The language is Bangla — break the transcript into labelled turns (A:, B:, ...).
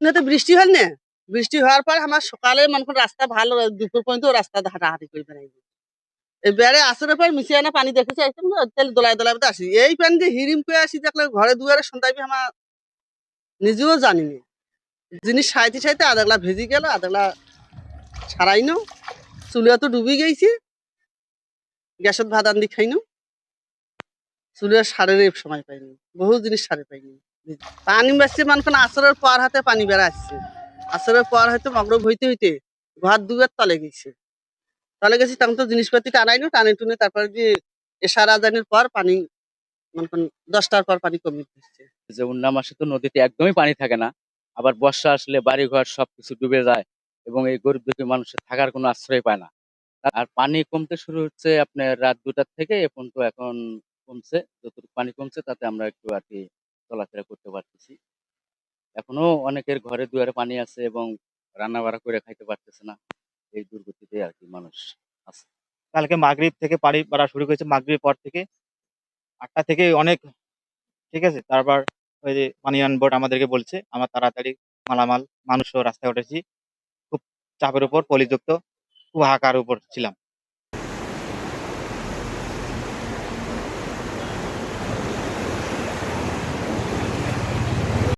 A: তো বৃষ্টি হল না। বৃষ্টি হওয়ার পর আমার সকালে মনে করেন রাস্তা ভালো, দুপুর পর্যন্ত রাস্তা হাঁটাহাঁটি করে বেড়াই এবারে আসরে পর মিশিয়ে আনা পানি দেখেছি একদম তেল দোলায় দোলায় মধ্যে আসি। এই পানি যে হিরিম করে আসি, দেখলে ঘরে দুয়ারে সন্ধ্যাবি আমার নিজেও জানি না। জিনিস সাইতে সাইতে আদাগলা ভেজি গেল আদাগলা ছাড়াই নো চুলিয়া তো ডুবি গেছে গ্যাসত ভাত আন্দি খাইনো। চুলিয়া সারের সময় পাইনি বহু জিনিস সারে পাইনি। পানি বাসছে মানে আসরের পর হাতে পানি বেড়া আসছে। আসরের পর হয়তো মগরব হইতে হইতে ঘর দুয়ার তলে গেছে। তলে গেছি, তখন তো জিনিসপাতি টানাইনো টানে টুনে, তারপরে যে এশার আজানের পর পানি, মনে করেন, দশটার পর পানি কমে দিচ্ছে।
B: যে উন্না মাসে তো নদীতে একদমই পানি থাকে না, আবার বর্ষা আসলে বাড়িঘর সবকিছু ডুবে যায় এবং এই গরিব দুঃখী মানুষের থাকার কোনো আশ্রয় পায় না। আর পানি কমতে শুরু হচ্ছে আপনার রাত দুটার থেকে, এ পর্যন্ত এখন কমছে, যতটুকু পানি কমছে তাতে আমরা একটু আর কি চলাফেরা করতে পারতেছি। এখনও অনেকের ঘরে দুয়ারে পানি আছে এবং রান্না বাড়া করে খাইতে পারতেছে না। এই দুর্গতিতে আর কি মানুষ আছে।
C: কালকে মাগরিব থেকে পানি বাড়া শুরু করেছে, মাগরিবের পর থেকে। আটটা থেকে অনেক, ঠিক আছে? তারপর ওই যে পানিয়ান বোর্ড আমাদেরকে বলছে, আমার তাড়াতাড়ি মালামাল, মানুষও রাস্তায় উঠেছি। খুব চাপের উপর, পলিযুক্ত, খুব হাহাকার উপর ছিলাম।